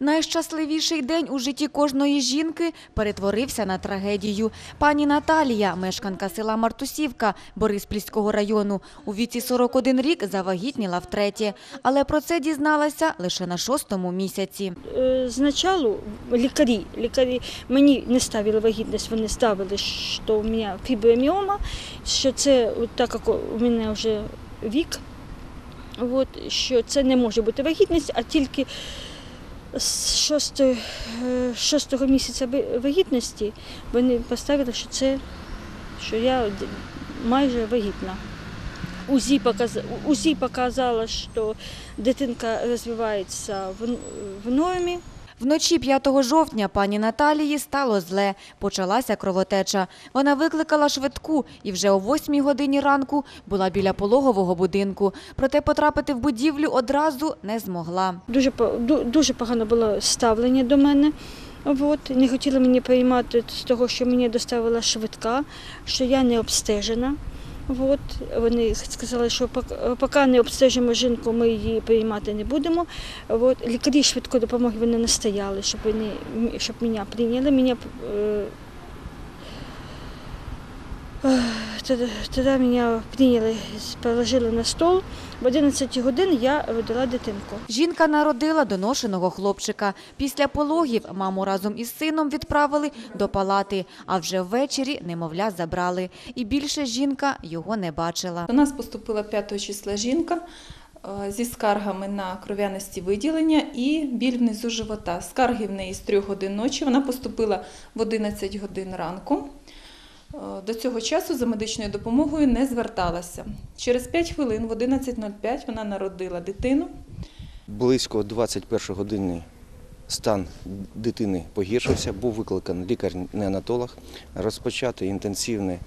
Найщасливіший день у житті кожної жінки перетворився на трагедію. Пані Наталія, мешканка села Мартусівка Бориспільського району, у віці 41 рік завагітніла втретє. Але про це дізналася лише на шостому місяці. Е, Значалу лікарі, лікарі мені не ставили вагітність, вони ставили, що у мене фіброміома, що це так як у мене вже вік, от, що це не може бути вагітність, а тільки з шостої, е, шостого місяця вагітності вони поставили, що це що я майже вагітна. УЗІ, показ... УЗІ показало, що дитинка розвивається в, в нормі. Вночі 5 жовтня пані Наталії стало зле. Почалася кровотеча. Вона викликала швидку і вже о 8 годині ранку була біля пологового будинку. Проте потрапити в будівлю одразу не змогла. Дуже, дуже погано було ставлення до мене. От. Не хотіли мені приймати з того, що мені доставила швидка, що я не обстежена. От. Вони сказали, що поки не обстежимо жінку, ми її приймати не будемо. От. Лікарі швидкої допомоги вони настояли, щоб, вони, щоб мене прийняли. Мене, е, е, тоді, тоді мене прийняли, положили на стол. В 11 годин я родила дитинку. Жінка народила доношеного хлопчика. Після пологів маму разом із сином відправили до палати, а вже ввечері немовля забрали. І більше жінка його не бачила. До нас поступила 5 числа жінка е, зі скаргами на кров'яності виділення і біль внизу живота. Скарги в неї з 3 годин ночі. Вона поступила в 11 годин ранку. Е, До цього часу за медичною допомогою не зверталася. Через 5 хвилин в 11.05 вона народила дитину. Близько 21 години стан дитини погіршився, був викликаний лікар-неонатолог, розпочати інтенсивні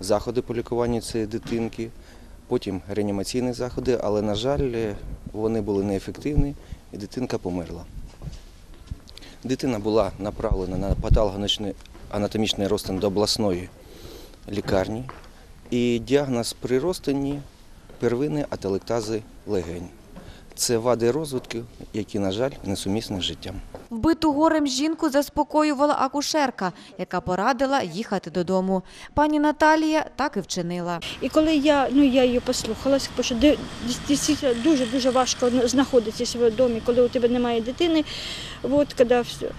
заходи по лікуванню цієї дитинки, потім реанімаційні заходи, але, на жаль, вони були неефективні і дитинка померла. Дитина була направлена на патологоанатомічний анатомічний розтин до обласної лікарні, і діагноз при розтині первинної ателектази легень. Це вади розвитку, які, на жаль, несумісні з життям. Вбиту горем жінку заспокоювала акушерка, яка порадила їхати додому. Пані Наталія так і вчинила. І коли я, ну, я її послухалася, тому що дійсно дуже-дуже важко знаходитися в домі, коли у тебе немає дитини. От, коли все.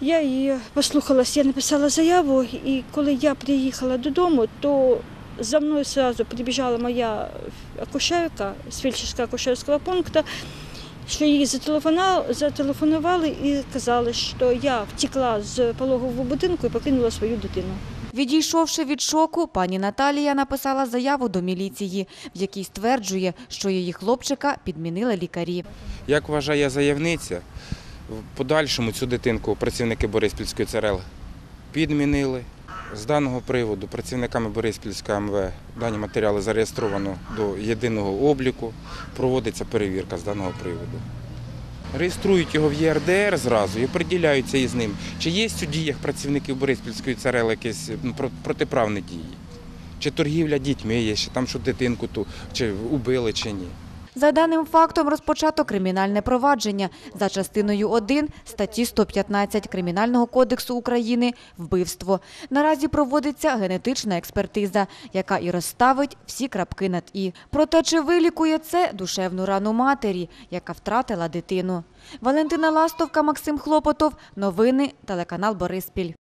Я її послухалася, я написала заяву, і коли я приїхала додому, то за мною одразу прибіжала моя акушерка з фельдшерського акушерського пункту, що їй зателефонували, зателефонували і казали, що я втекла з пологового будинку і покинула свою дитину. Відійшовши від шоку, пані Наталія написала заяву до міліції, в якій стверджує, що її хлопчика підмінили лікарі. Як вважає заявниця, в подальшому цю дитинку працівники Бориспільської ЦРЛ підмінили. З даного приводу працівниками Бориспільської МВ дані матеріали зареєстровано до єдиного обліку, проводиться перевірка з даного приводу. Реєструють його в ЄРДР зразу і оприділяються із ним, чи є у діях працівників Бориспільської ЦРЛ якісь ну, протиправні дії, чи торгівля дітьми є, чи там що дитинку ту, чи убили, чи ні. За даним фактом розпочато кримінальне провадження за частиною 1 статті 115 Кримінального кодексу України «Вбивство». Наразі проводиться генетична експертиза, яка і розставить всі крапки над «і». Проте чи вилікує це душевну рану матері, яка втратила дитину? Валентина Ластовка, Максим Хлопотов. Новини, телеканал «Бориспіль».